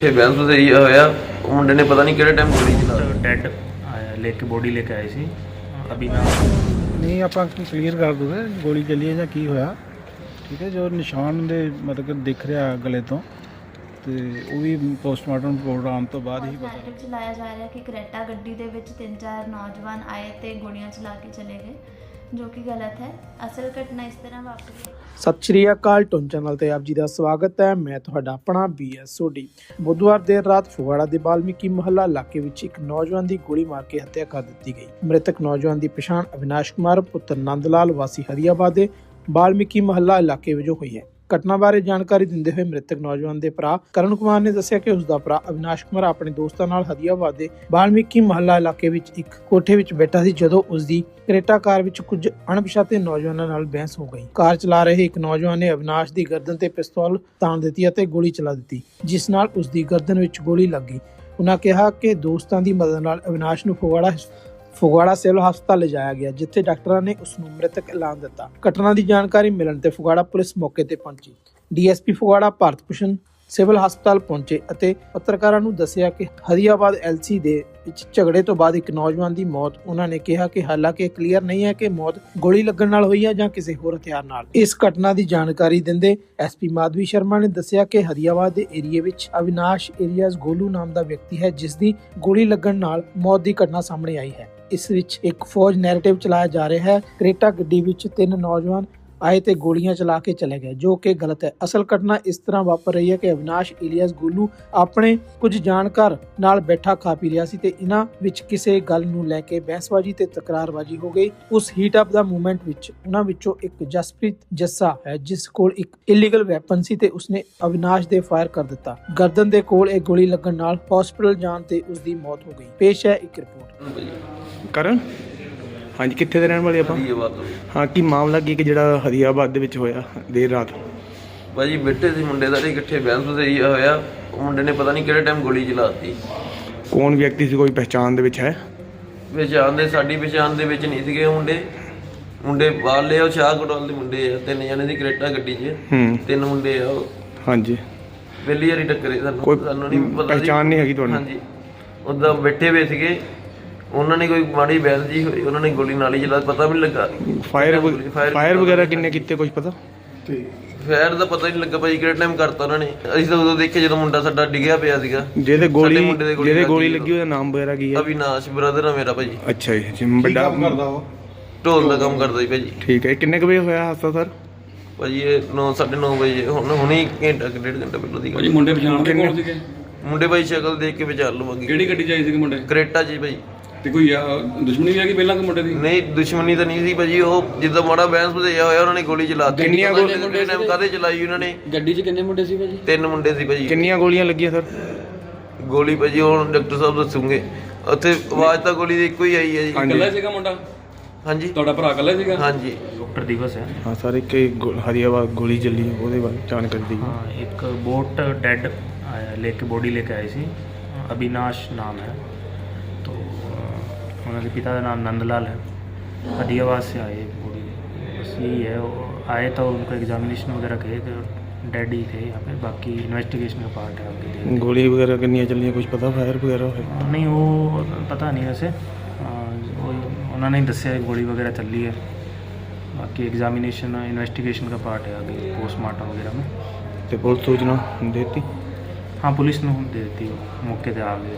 ਇਹ ਬੈਂਸ ਸਹੀ ਹੋਇਆ ਉਹ ਮੁੰਡੇ ਨੇ ਪਤਾ ਨਹੀਂ ਕਿਹੜੇ ਟਾਈਮ ਗੋਲੀ ਚਲਾ ਡੈਡ ਆਇਆ ਲੈ ਕੇ ਬੋਡੀ ਲੈ ਕੇ ਆਏ ਸੀ। ਅਭੀ ਨਾ। ਨਹੀਂ ਆਪਾਂ ਕਲੀਅਰ ਕਰ ਦੂਗੇ ਗੋਲੀ ਚੱਲੀ ਹੈ ਜਾਂ ਕੀ ਹੋਇਆ। ਠੀਕ ਹੈ ਜੋ ਨਿਸ਼ਾਨ ਦੇ ਮਤਲਬ ਕਿ ਦਿਖ ਰਿਹਾ ਗਲੇ ਤੋਂ ਤੇ ਉਹ ਵੀ ਪੋਸਟਮਾਰਟਮ ਰਿਪੋਰਟ ਆਉਣ ਤੋਂ ਬਾਅਦ ਹੀ ਪਤਾ ਚਲਾਇਆ ਜਾ ਰਿਹਾ ਕਿ ਕਰੇਟਾ ਗੱਡੀ ਦੇ ਵਿੱਚ ਤਿੰਨ ਚਾਰ ਨੌਜਵਾਨ ਆਏ ਤੇ ਗੋਲੀਆਂ ਚਲਾ ਕੇ ਚਲੇ ਗਏ। ਜੋ ਕਿ ਗਲਤ ਹੈ। ਅਸਲ ਘਟਨਾ ਇਸ ਤਰ੍ਹਾਂ ਵਾਪਰੀ ਸਤਿ ਸ਼੍ਰੀ ਅਕਾਲ ਟੁਨ ਚੈਨਲ ਤੇ ਆਪ ਜੀ ਦਾ ਸਵਾਗਤ ਹੈ। ਮੈਂ ਤੁਹਾਡਾ ਆਪਣਾ ਬੀਐਸ ਸੋਢੀ ਬੁੱਧਵਾਰ ਦੇਰ ਰਾਤ ਫਗਵਾੜਾ ਦੇ ਬਾਲਮੀਕੀ ਮਹੱਲਾ ਇਲਾਕੇ ਵਿੱਚ ਇੱਕ ਨੌਜਵਾਨ ਦੀ ਗੋਲੀ ਮਾਰ ਕੇ ਹੱਤਿਆ ਕਰ ਦਿੱਤੀ ਗਈ। ਮ੍ਰਿਤਕ ਨੌਜਵਾਨ ਦੀ ਪਛਾਣ ਅਵਿਨਾਸ਼ ਕੁਮਾਰ, ਪੁੱਤਰ ਨੰਦ ਲਾਲ, ਵਾਸੀ ਹਰੀਆਬਾਦ ਦੇ ਬਾਲਮੀਕੀ ਮਹੱਲਾ ਇਲਾਕੇ ਵਜੋਂ ਹੋਈ ਹੈ। ਘਟਨਾ ਬਾਰੇ ਜਾਣਕਾਰੀ ਦਿੰਦੇ ਹੋਏ ਮ੍ਰਿਤਕ ਨੌਜਵਾਨ ਦੇ ਭਰਾ ਕਰਨ ਕੁਮਾਰ ਨੇ ਦੱਸਿਆ ਕਿ ਉਸ ਦਾ ਭਰਾ ਅਵਿਨਾਸ਼ ਕੁਮਾਰ ਆਪਣੇ ਦੋਸਤਾਂ ਨਾਲ ਹਰੀਆਬਾਦ ਦੇ ਬਾਲਮੀਕੀ ਮੁਹੱਲਾ ਇਲਾਕੇ ਵਿੱਚ ਇੱਕ ਕੋਠੇ ਵਿੱਚ ਬੈਠਾ ਸੀ, ਜਦੋਂ ਉਸ ਦੀ ਕਰੇਟਾ ਕਾਰ ਵਿੱਚ ਕੁਝ ਅਣਪਛਾਤੇ ਨੌਜਵਾਨਾਂ ਨਾਲ ਬਹਿਸ ਹੋ ਗਈ। ਕਾਰ ਚਲਾ ਰਹੇ ਇੱਕ ਨੌਜਵਾਨ ਨੇ ਅਵਿਨਾਸ਼ ਦੀ ਗਰਦਨ ਤੇ ਪਿਸਤੌਲ ਤਾਣ ਦਿੱਤੀ ਅਤੇ ਗੋਲੀ ਚਲਾ ਦਿੱਤੀ, ਜਿਸ ਨਾਲ ਉਸ ਦੀ ਗਰਦਨ ਵਿੱਚ ਗੋਲੀ ਲੱਗ ਗਈ। ਉਹਨਾਂ ਕਿਹਾ ਕਿ ਦੋਸਤਾਂ ਦੀ ਮਦਦ ਨਾਲ ਅਵਿਨਾਸ਼ ਨੂੰ ਫਗਵਾੜਾ ਫਗਵਾੜਾ ਸਿਵਲ ਹਸਪਤਾਲ ਲਿਜਾਇਆ ਗਿਆ, ਜਿੱਥੇ ਡਾਕਟਰਾਂ ਨੇ ਉਸ ਨੂੰ ਮ੍ਰਿਤਕ ਐਲਾਨ ਦਿੱਤਾ। ਘਟਨਾ ਦੀ ਜਾਣਕਾਰੀ ਮਿਲਣ ਤੇ ਫਗਵਾੜਾ ਪੁਲਿਸ ਮੌਕੇ ਤੇ ਪਹੁੰਚੀ। ਡੀਐਸਪੀ ਫਗਵਾੜਾ ਭਾਰਤ ਭੂਸ਼ਣ ਸਿਵਲ ਹਸਪਤਾਲ ਪਹੁੰਚੇ ਅਤੇ ਪੱਤਰਕਾਰਾਂ ਨੂੰ ਦੱਸਿਆ ਕਿ ਹਰੀਆਬਾਦ ਐਲਸੀ ਦੇ ਵਿੱਚ ਝਗੜੇ ਤੋਂ ਬਾਅਦ ਇੱਕ ਨੌਜਵਾਨ ਦੀ ਮੌਤ। ਉਹਨਾਂ ਨੇ ਕਿਹਾ ਕਿ ਹਾਲਾਂਕਿ ਕਲੀਅਰ ਨਹੀਂ ਹੈ ਕਿ ਮੌਤ ਗੋਲੀ ਲੱਗਣ ਨਾਲ ਹੋਈ ਹੈ ਜਾਂ ਕਿਸੇ ਹੋਰ ਹਥਿਆਰ ਨਾਲ। ਇਸ ਘਟਨਾ ਦੀ ਜਾਣਕਾਰੀ ਦਿੰਦੇ ਐਸਪੀ ਮਾਧਵੀ ਸ਼ਰਮਾ ਨੇ ਦੱਸਿਆ ਕਿ ਹਰੀਆਬਾਦ ਦੇ ਏਰੀਏ ਵਿੱਚ ਅਵਿਨਾਸ਼ ਏਰੀਆਜ਼ ਗੋਲੂ ਨਾਮ ਦਾ ਵਿਅਕਤੀ ਹੈ, ਜਿਸ ਦੀ ਗੋਲੀ ਲੱਗਣ ਨਾਲ ਮੌਤ ਦੀ ਘਟਨਾ ਸਾਹਮਣੇ ਆਈ ਹੈ। ਇਸ ਵਿੱਚ ਇੱਕ ਫੌਜ ਨੈਰੇਟਿਵ ਚਲਾਇਆ ਜਾ ਰਿਹਾ ਹੈ। ਕ੍ਰੇਟਾ ਗੱਡੀ ਵਿੱਚ ਤਿੰਨ ਨੌਜਵਾਨ ਆਏ ਤੇ ਗੋਲੀਆਂ ਚਲਾ ਕੇ ਚਲੇ ਗਏ, ਜੋ ਕਿ ਗਲਤ ਹੈ। ਅਸਲ ਘਟਨਾ ਇਸ ਤਰ੍ਹਾਂ ਵਾਪਰ ਰਹੀ ਹੈ ਕਿ ਅਵਿਨਾਸ਼ ਇਲੀਅਸ ਗੋਲੂ ਆਪਣੇ ਕੁਝ ਜਾਣਕਾਰ ਨਾਲ ਬੈਠਾ ਖਾ ਪੀ ਰਿਹਾ ਸੀ ਤੇ ਇਹਨਾਂ ਵਿੱਚ ਕਿਸੇ ਗੱਲ ਨੂੰ ਲੈ ਕੇ ਬਹਿਸਬਾਜ਼ੀ ਤੇ ਤਕਰਾਰਬਾਜ਼ੀ ਹੋ ਗਈ। ਉਸ ਹੀਟ ਅਪ ਦਾ ਮੂਵਮੈਂਟ ਵਿੱਚ ਉਹਨਾਂ ਵਿੱਚੋਂ ਇੱਕ ਜਸਪ੍ਰੀਤ ਜੱਸਾ ਹੈ, ਜਿਸ ਕੋਲ ਇੱਕ ਇਲੀਗਲ ਵੈਪਨ ਸੀ ਤੇ ਉਸਨੇ ਅਵਿਨਾਸ਼ ਦੇ ਫਾਇਰ ਕਰ ਦਿੱਤਾ। ਗਰਦਨ ਦੇ ਕੋਲ ਇੱਕ ਗੋਲੀ ਲੱਗਣ ਨਾਲ ਹਸਪੀਟਲ ਜਾਣ ਤੇ ਉਸ ਦੀ ਮੌਤ ਹੋ ਗਈ। ਪੇਸ਼ ਹੈ ਇੱਕ ਰਿਪੋਰਟ ਕਰਨ? ਹਾਂਜੀ ਕਿੱਥੇ ਦੇ ਰਹਿਣ ਵਾਲੇ ਆਪਾਂ? ਇਹ ਬਾਤ ਹਾਂ ਕੀ ਮਾਮਲਾ ਕੀ ਕਿ ਜਿਹੜਾ ਹਰੀਆਬਾਦ ਦੇ ਵਿੱਚ ਹੋਇਆ ਦੇਰ ਰਾਤ? ਭਾਜੀ ਬੈਠੇ ਸੀ ਮੁੰਡੇ ਸਾਰੇ ਇਕੱਠੇ ਬੈਂਸ ਸਹੀ ਹੋਇਆ। ਉਹ ਮੁੰਡੇ ਨੇ ਪਤਾ ਨਹੀਂ ਕਿਹੜੇ ਟਾਈਮ ਗੋਲੀ ਚਲਾਤੀ। ਕੌਣ ਵਿਅਕਤੀ ਸੀ ਕੋਈ ਪਹਿਚਾਣ ਦੇ ਵਿੱਚ ਹੈ? ਪਛਾਣ ਦੇ ਸਾਡੀ ਪਛਾਣ ਦੇ ਵਿੱਚ ਨਹੀਂ ਸੀਗੇ ਮੁੰਡੇ। ਮੁੰਡੇ ਬਾਹਰਲੇ ਉਹ ਸ਼ਾਹਕੋਟਲ ਦੇ ਮੁੰਡੇ ਆ। ਤਿੰਨ ਜਣੇ ਦੀ ਕਰੇਟਾ ਗੱਡੀ 'ਚ। ਤਿੰਨ ਮੁੰਡੇ ਆ ਉਹ। ਹਾਂਜੀ। ਪਹਿਲੀ ਵਾਰੀ ਟੱਕਰੇ ਸਾਨੂੰ। ਕੋਈ ਸਾਨੂੰ ਨਹੀਂ ਪਤਾ ਸੀ। ਪਹਿਚਾਣ ਨਹੀਂ ਹੈਗੀ ਤੁਹਾਨੂੰ? ਹਾਂਜੀ। ਉਦਾਂ ਬੈਠੇ ਹੋਏ ਸੀਗੇ। ਉਹਨਾਂ ਨੇ ਕੋਈ ਮਾੜੀ ਬੈਲ ਜੀ ਹੋਈ ਉਹਨਾਂ ਨੇ ਗੋਲੀ ਨਾਲ ਹੀ ਚਲਾ ਪਤਾ ਵੀ ਨਹੀਂ ਲੱਗਾ। ਫਾਇਰ ਫਾਇਰ ਵਗੈਰਾ ਕਿੰਨੇ ਕੀਤੇ ਕੁਝ ਪਤਾ? ਫਾਇਰ ਦਾ ਪਤਾ ਹੀ ਨਹੀਂ ਲੱਗਾ ਭਾਈ ਕਿਹੜੇ ਟਾਈਮ ਕਰਤਾ ਉਹਨਾਂ ਨੇ। ਅਸੀਂ ਤਾਂ ਉਦੋਂ ਦੇਖਿਆ ਜਦੋਂ ਮੁੰਡਾ ਸਾਡਾ ਡਿੱਗਿਆ ਪਿਆ ਸੀਗਾ। ਜਿਹਦੇ ਗੋਲੀ ਸਾਡੇ ਮੁੰਡੇ ਦੇ ਗੋਲੀ ਜਿਹਦੇ ਗੋਲੀ। ਲੱਗੀ ਉਹਦਾ ਨਾਮ ਵਗੈਰਾ ਕੀ ਹੈ? ਅਵਿਨਾਸ਼ ਬ੍ਰਦਰ ਆ ਮੇਰਾ ਭਾਜੀ ਅੱਛਾ ਜੀ ਜੀ ਵੱਡਾ ਢੋਲ ਦਾ ਕੰਮ ਕਰਦਾ ਸੀ ਭਾਜੀ ਠੀਕ ਹੈ ਕਿੰਨੇ ਕੁ ਵਜੇ ਹੋਇਆ ਹਾਦਸਾ ਸਰ? ਭਾਜੀ ਇਹ 9 9:30 ਵਜੇ ਹੁਣ ਹੁਣੇ ਘੰਟਾ ਕੁ ਡੇਢ ਘੰਟਾ ਪਹਿਲਾਂ ਦੀ ਗੱਲ। ਭਾਜੀ ਮੁੰਡੇ ਪਛਾਣ ਦੇ ਕੌਣ ਸੀਗੇ? ਮੁੰਡੇ ਭਾਈ ਸ਼ਕਲ ਦੇਖ ਕੇ ਵਿਚਾਰ ਲਵਾਂਗੇ। ਕਿਹੜੀ ਗੱਡੀ ਚਾਹੀ ਸੀਗੇ ਮੁੰਡੇ? ਕਰੇਟਾ ਜੀ ਭਾਈ। ਤੇ ਕੋਈ ਆ, ਦੁਸ਼ਮਣੀ ਵੀ ਹੈਗੀ ਪਹਿਲਾਂ ਕਿ ਮੁੰਡੇ ਦੀ ਨਹੀਂ ਦੁਸ਼ਮਣੀ ਤਾਂ ਨਹੀਂ ਸੀ ਭਾਜੀ ਉਹ ਜਿੱਦਾਂ ਮਾੜਾ ਬੈਂਸ ਵਧਿਆ ਹੋਇਆ ਉਹਨਾਂ ਨੇ ਗੋਲੀ ਚਲਾਤੀ ਕਿੰਨੀਆਂ ਗੋਲੀ ਮੁੰਡੇ ਨੇ ਕਾਦੇ ਚਲਾਈ ਉਹਨਾਂ ਨੇ ਗੱਡੀ 'ਚ ਕਿੰਨੇ ਮੁੰਡੇ ਸੀ ਭਾਜੀ ਤਿੰਨ ਮੁੰਡੇ ਸੀ ਭਾਜੀ ਕਿੰਨੀਆਂ ਗੋਲੀਆਂ ਲੱਗੀਆਂ ਸਰ ਗੋਲੀ ਭਾਜੀ ਹੁਣ ਡਾਕਟਰ ਸਾਹਿਬ ਦੱਸੂਗੇ ਉੱਥੇ ਆਵਾਜ਼ ਤਾਂ ਗੋਲੀ ਦੀ ਇੱਕੋ ਹੀ ਆਈ ਹੈ ਜੀ ਇਕੱਲਾ ਹੀ ਸੀਗਾ ਮੁੰਡਾ ਹਾਂਜੀ ਤੁਹਾਡਾ ਭਰਾ ਇਕੱਲਾ ਹੀ ਸੀਗਾ ਹਾਂਜੀ ਡਾਕਟਰ ਦਿਵਸ ਹੈ ਹਾਂ ਸਰ ਇੱਕ ਇਹ ਗੋ- ਹਰੀਆਬਾਦ ਗੋਲੀ ਚੱਲੀ ਉਹਦੇ ਬਾਰੇ ਜਾਣਕਾਰੀ ਦਿਓ हाँ एक बोट डेड आया लेके बॉडी लेके आए सी अविनाश नाम है तो अ, उनके पिता का नाम नंदलाल है हदियाबाद से आए बॉडी बस यही है वो आए तो उनको एग्जामिनेशन वगैरह किए थे डेड ही थे यहाँ पे बाकी इन्वेस्टिगेशन का पार्ट है आगे देखते हैं। ਗੋਲੀ ਵਗੈਰਾ ਕਿੰਨੀਆਂ ਚੱਲੀਆਂ ਕੁਝ ਪਤਾ ਫਾਇਰ ਵਗੈਰਾ ਹੋਇਆ नहीं वो पता नहीं वैसे अ, वो उन्होंने ही दसिया गोली वगैरह चल रही है बाकी एग्जामिनेशन इन्वेस्टिगेशन का पार्ट है आगे पोस्टमार्टम वगैरह में ਤੇ ਪੁਲਿਸ ਸੂਚਨਾ ਦੇਤੀ हाँ पुलिस ने दे देती हो मौके पे आ गए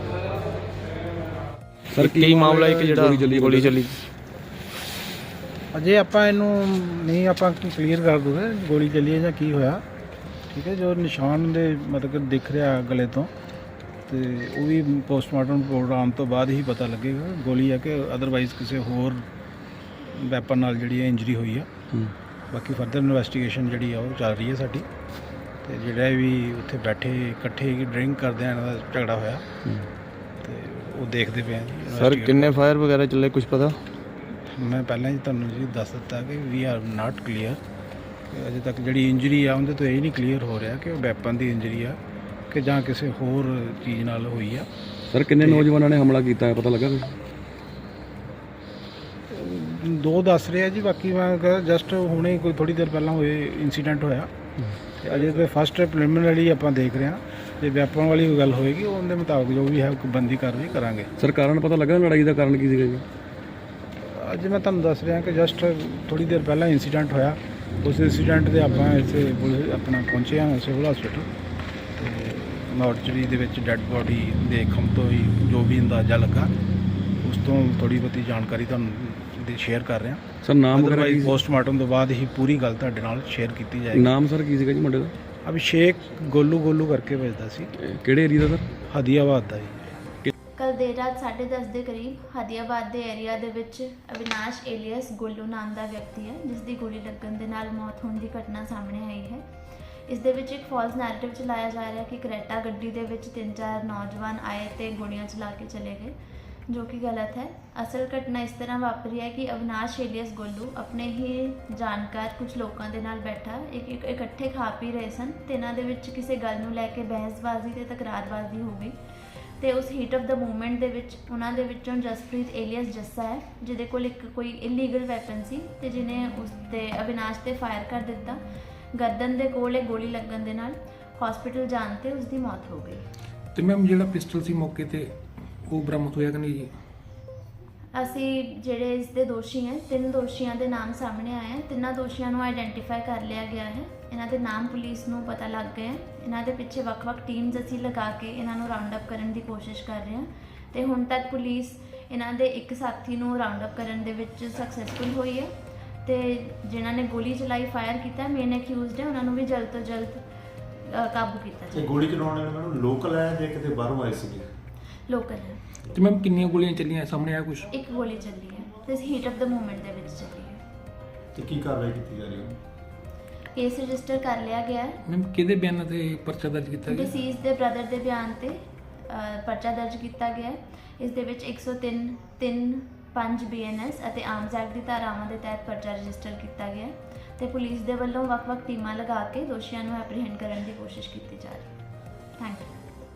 ਸਰ ਕੀ ਮਾਮਲਾ ਇੱਕ ਜਿਹੜਾ ਗੋਲੀ ਚੱਲੀ ਅਜੇ ਆਪਾਂ ਇਹਨੂੰ ਨਹੀਂ ਆਪਾਂ ਕਲੀਅਰ ਕਰ ਦੂਗੇ ਗੋਲੀ ਚੱਲੀ ਹੈ ਜਾਂ ਕੀ ਹੋਇਆ। ਠੀਕ ਹੈ ਜੋ ਨਿਸ਼ਾਨ ਦੇ ਮਤਲਬ ਦਿਖ ਰਿਹਾ ਗਲੇ ਤੋਂ ਤੇ ਉਹ ਵੀ ਪੋਸਟਮਾਰਟਮ ਆਉਣ ਤੋਂ ਬਾਅਦ ਹੀ ਪਤਾ ਲੱਗੇਗਾ। ਗੋਲੀ ਹੈ ਕਿ ਅਦਰਵਾਈਜ਼ ਕਿਸੇ ਹੋਰ ਵੈਪਨ ਨਾਲ ਜਿਹੜੀ ਹੈ ਇੰਜਰੀ ਹੋਈ ਆ। ਬਾਕੀ ਫਰਦਰ ਇਨਵੈਸਟੀਗੇਸ਼ਨ ਜਿਹੜੀ ਆ ਉਹ ਚੱਲ ਰਹੀ ਹੈ ਸਾਡੀ। ਤੇ ਜਿਹੜਾ ਵੀ ਉੱਥੇ ਬੈਠੇ ਇਕੱਠੇ ਡਰਿੰਕ ਕਰਦੇ ਆ ਇਹਨਾਂ ਦਾ ਝਗੜਾ ਹੋਇਆ। ਉਹ ਦੇਖਦੇ ਪਏ ਆ। ਜੀ ਸਰ ਕਿੰਨੇ ਫਾਇਰ ਵਗੈਰਾ ਚੱਲੇ ਕੁਝ ਪਤਾ? ਮੈਂ ਪਹਿਲਾਂ ਹੀ ਤੁਹਾਨੂੰ ਜੀ ਦੱਸ ਦਿੱਤਾ ਕਿ ਵੀ ਆਰ ਨਾਟ ਕਲੀਅਰ ਅਜੇ ਤੱਕ ਜਿਹੜੀ ਇੰਜਰੀ ਆ ਉਹਦੇ ਤੋਂ ਇਹ ਨਹੀਂ ਕਲੀਅਰ ਹੋ ਰਿਹਾ ਕਿ ਉਹ ਵੈਪਨ ਦੀ ਇੰਜਰੀ ਆ ਕਿ ਜਾਂ ਕਿਸੇ ਹੋਰ ਚੀਜ਼ ਨਾਲ ਹੋਈ ਆ। ਸਰ ਕਿੰਨੇ ਨੌਜਵਾਨਾਂ ਨੇ ਹਮਲਾ ਕੀਤਾ ਹੈ ਪਤਾ ਲੱਗਾ ਕੋਈ? ਦੋ ਦੱਸ ਰਿਹਾ ਜੀ ਬਾਕੀ ਮੈਂ ਜਸਟ ਹੁਣੇ ਕੋਈ ਥੋੜੀ ਦੇਰ ਪਹਿਲਾਂ ਹੋਏ ਇਨਸੀਡੈਂਟ ਹੋਇਆ। ਤੇ ਅਜੇ ਤੇ ਫਸਟ ਪ੍ਰੀਲਿਮਿਨਰੀ ਆਪਾਂ ਦੇਖ ਰਹੇ ਹਾਂ ਜੇ ਵਿਆਪਾਂ ਵਾਲੀ ਕੋਈ ਗੱਲ ਹੋਏਗੀ ਉਹਦੇ ਮੁਤਾਬਕ ਜੋ ਵੀ ਹੈ ਕੋਈ ਬੰਦੀ ਕਾਰਵਾਈ ਕਰਾਂਗੇ। ਸਰ ਕਾਰਨ ਪਤਾ ਲੱਗਾ ਲੜਾਈ ਦਾ ਕਾਰਨ ਕੀ ਸੀਗਾ ਜੀ? ਅੱਜ ਮੈਂ ਤੁਹਾਨੂੰ ਦੱਸ ਰਿਹਾ ਕਿ ਜਸਟ ਥੋੜੀ ਦੇਰ ਪਹਿਲਾਂ ਇੰਸੀਡੈਂਟ ਹੋਇਆ। ਉਸ ਇੰਸੀਡੈਂਟ ਦੇ ਆਪਾਂ ਇੱਥੇ ਪੁਲਿਸ ਆਪਣਾ ਪਹੁੰਚੇ ਹਾਂ ਸਿਵਲ ਹਸਪੀਟਲ ਤੇ ਮੋਰਚਰੀ ਦੇ ਵਿੱਚ ਡੈੱਡ ਬੋਡੀ ਦੇਖਣ ਤੋਂ ਹੀ ਜੋ ਵੀ ਅੰਦਾਜ਼ਾ ਲੱਗਾ ਉਸ ਤੋਂ ਥੋੜੀ ਬਹੁਤੀ ਜਾਣਕਾਰੀ ਤੁਹਾਨੂੰ ਦੇ ਸ਼ੇਅਰ ਕਰ ਰਿਹਾ। ਸਰ ਨਾਮ ਵਗੈਰਾ ਕੀ ਅਦਰਵਾਈਜ਼ ਸੀ? ਪੋਸਟਮਾਰਟਮ ਤੋਂ ਬਾਅਦ ਹੀ ਪੂਰੀ ਗੱਲ ਤੁਹਾਡੇ ਨਾਲ ਸ਼ੇਅਰ ਕੀਤੀ ਜਾਏਗੀ। ਨਾਮ ਸਰ ਕੀ ਸੀਗਾ ਜੀ ਮੁੰਡੇ ਦਾ? ਅਭਿਸ਼ੇਕ ਗੋਲੂ ਗੋਲੂ ਕਰਕੇ ਵੱਜਦਾ ਸੀ। ਕਿਹੜੇ ਏਰੀਆ ਦਾ ਸਰ? ਹਦੀਆਬਾਦ ਦਾ ਜੀ। ਕੱਲ ਦੇਰ ਰਾਤ 10:30 ਦੇ ਕਰੀਬ ਹਦੀਆਬਾਦ ਦੇ ਏਰੀਆ ਦੇ ਵਿੱਚ ਅਵਿਨਾਸ਼ ਏਲੀਅਸ ਗੋਲੂ ਨਾਮ ਦਾ ਵਿਅਕਤੀ ਹੈ ਜਿਸ ਦੀ ਗੋਲੀ ਲੱਗਣ ਦੇ ਨਾਲ ਮੌਤ ਹੋਣ ਦੀ ਘਟਨਾ ਸਾਹਮਣੇ ਆਈ ਹੈ। ਇਸ ਦੇ ਵਿੱਚ ਇੱਕ ਫਾਲਸ ਨੈਰੇਟਿਵ ਚਲਾਇਆ ਜਾ ਰਿਹਾ ਕਿ ਕਰੇਟਾ ਗੱਡੀ ਦੇ ਵਿੱਚ ਤਿੰਨ ਚਾਰ ਨੌਜਵਾਨ ਆਏ ਤੇ ਗੋਲੀਆਂ ਚਲਾ ਕੇ ਚਲੇ ਗਏ। ਜੋ ਕਿ ਗਲਤ ਹੈ। ਅਸਲ ਘਟਨਾ ਇਸ ਤਰ੍ਹਾਂ ਵਾਪਰੀ ਹੈ ਕਿ ਅਵਿਨਾਸ਼ ਏਲੀਅਸ ਗੋਲੂ ਆਪਣੇ ਹੀ ਜਾਣਕਾਰ ਕੁਝ ਲੋਕਾਂ ਦੇ ਨਾਲ ਬੈਠਾ, ਇੱਕ ਇੱਕ ਇਕੱਠੇ ਖਾ ਪੀ ਰਹੇ ਸਨ ਤੇ ਇਹਨਾਂ ਦੇ ਵਿੱਚ ਕਿਸੇ ਗੱਲ ਨੂੰ ਲੈ ਕੇ ਬਹਿਸਬਾਜ਼ੀ ਤੇ ਤਕਰਾਰਬਾਜ਼ੀ ਹੋ ਗਈ ਤੇ ਉਸ ਹੀਟ ਆਫ ਦਾ ਮੂਵਮੈਂਟ ਦੇ ਵਿੱਚ ਉਹਨਾਂ ਦੇ ਵਿੱਚੋਂ ਜਸਪ੍ਰੀਤ ਏਲੀਅਸ ਜੱਸਾ ਹੈ, ਜਿਹਦੇ ਕੋਲ ਇੱਕ ਕੋਈ ਇਲੀਗਲ ਵੈਪਨ ਸੀ ਤੇ ਜਿਹਨੇ ਉਸ ਤੇ ਅਵਿਨਾਸ਼ ਤੇ ਫਾਇਰ ਕਰ ਦਿੱਤਾ। ਗਰਦਨ ਦੇ ਕੋਲ ਇਹ ਗੋਲੀ ਲੱਗਣ ਦੇ ਨਾਲ ਹਸਪੀਟਲ ਜਾਣ ਤੇ ਉਸ ਦੀ ਮੌਤ ਹੋ ਗਈ। ਤੇ ਮੈਮ ਜਿਹੜਾ ਪਿਸਟਲ ਸੀ ਮੌਕੇ ਤੇ ਉਹ ਬਰਾਮਦ ਹੋਇਆ ਕਿ ਨਹੀਂ ਜੀ? ਅਸੀਂ ਜਿਹੜੇ ਇਸ ਦੇ ਦੋਸ਼ੀ ਹੈ ਤਿੰਨ ਦੋਸ਼ੀਆਂ ਦੇ ਨਾਮ ਸਾਹਮਣੇ ਆਏ ਹੈ। ਤਿੰਨਾਂ ਦੋਸ਼ੀਆਂ ਨੂੰ ਆਇਡੈਂਟੀਫਾਈ ਕਰ ਲਿਆ ਗਿਆ ਹੈ। ਇਹਨਾਂ ਦੇ ਨਾਮ ਪੁਲਿਸ ਨੂੰ ਪਤਾ ਲੱਗ ਗਏ ਹੈ। ਇਹਨਾਂ ਦੇ ਪਿੱਛੇ ਵੱਖ-ਵੱਖ ਟੀਮਸ ਅਸੀਂ ਲਗਾ ਕੇ ਇਹਨਾਂ ਨੂੰ ਰਾਉਂਡ ਅਪ ਕਰਨ ਦੀ ਕੋਸ਼ਿਸ਼ ਕਰ ਰਹੇ ਹਾਂ। ਤੇ ਹੁਣ ਤੱਕ ਪੁਲਿਸ ਇਹਨਾਂ ਦੇ ਇੱਕ ਸਾਥੀ ਨੂੰ ਰਾਉਂਡ ਅਪ ਕਰਨ ਦੇ ਵਿੱਚ ਸਕਸੈਸਫੁਲ ਹੋਈ ਹੈ। ਤੇ ਜਿਨ੍ਹਾਂ ਨੇ ਗੋਲੀ ਚਲਾਈ ਫਾਇਰ ਕੀਤਾ ਮੇਨ ਅਕਿਊਜ਼ਡ ਹੈ ਉਹਨਾਂ ਨੂੰ ਵੀ ਜਲਦ ਤੋਂ ਜਲਦ ਅ, ਕਾਬੂ ਕੀਤਾ ਤੇ ਜਾਏ ਗੋਲੀ ਚਲਾਉਣ ਵਾਲੇ ਮੈਨੂੰ ਲੋਕਲ ਹੈ ਜਾਂ ਕਿਤੇ ਬਾਹਰੋਂ ਆਏ ਸੀਗੇ? ਲੋਕਲ ਹੈ। ਤੇ ਮੈਮ ਕਿੰਨੀਆਂ ਗੋਲੀਆਂ ਚੱਲੀਆਂ? ਸਾਹਮਣੇ ਆਇਆ ਕੁਝ ਇੱਕ ਗੋਲੀ ਚੱਲੀ ਹੈ ਤੇ ਹੀਟ ਆਫ ਦਾ ਮੂਵਮੈਂਟ ਦੇ ਵਿੱਚ ਚੱਲੀ ਹੈ। ਤੇ ਕੀ ਕਾਰਵਾਈ ਕੀਤੀ ਜਾ ਰਹੀ ਹੈ? ਕੇਸ ਰਜਿਸਟਰ ਕਰ ਲਿਆ ਗਿਆ ਹੈ। ਮੈਮ ਕਿਹਦੇ ਬਿਆਨਾਂ ਤੇ ਪਰਚਾ ਦਰਜ ਕੀਤਾ ਗਿਆ? ਡਿਸੀਜ਼ ਦੇ ਬ੍ਰਦਰ ਦੇ ਬਿਆਨ ਤੇ ਅ, ਪਰਚਾ ਦਰਜ ਕੀਤਾ ਗਿਆ ਹੈ। ਇਸ ਦੇ ਵਿੱਚ 103 3 5 ਬੀਐਨਐਸ ਅਤੇ ਆਰਮਸ ਐਕਟ ਦੀ ਧਾਰਾਵਾਂ ਦੇ ਤਹਿਤ ਪਰਚਾ ਰਜਿਸਟਰ ਕੀਤਾ ਗਿਆ ਹੈ। ਤੇ ਪੁਲਿਸ ਦੇ ਵੱਲੋਂ ਵੱਖ-ਵੱਖ ਟੀਮਾਂ ਲਗਾ ਕੇ ਦੋਸ਼ੀਆਂ ਨੂੰ ਐਪਰੀਹੈਂਡ ਕਰਨ ਦੀ ਕੋਸ਼ਿਸ਼ ਕੀਤੀ ਜਾ ਰਹੀ ਹੈ। Thank you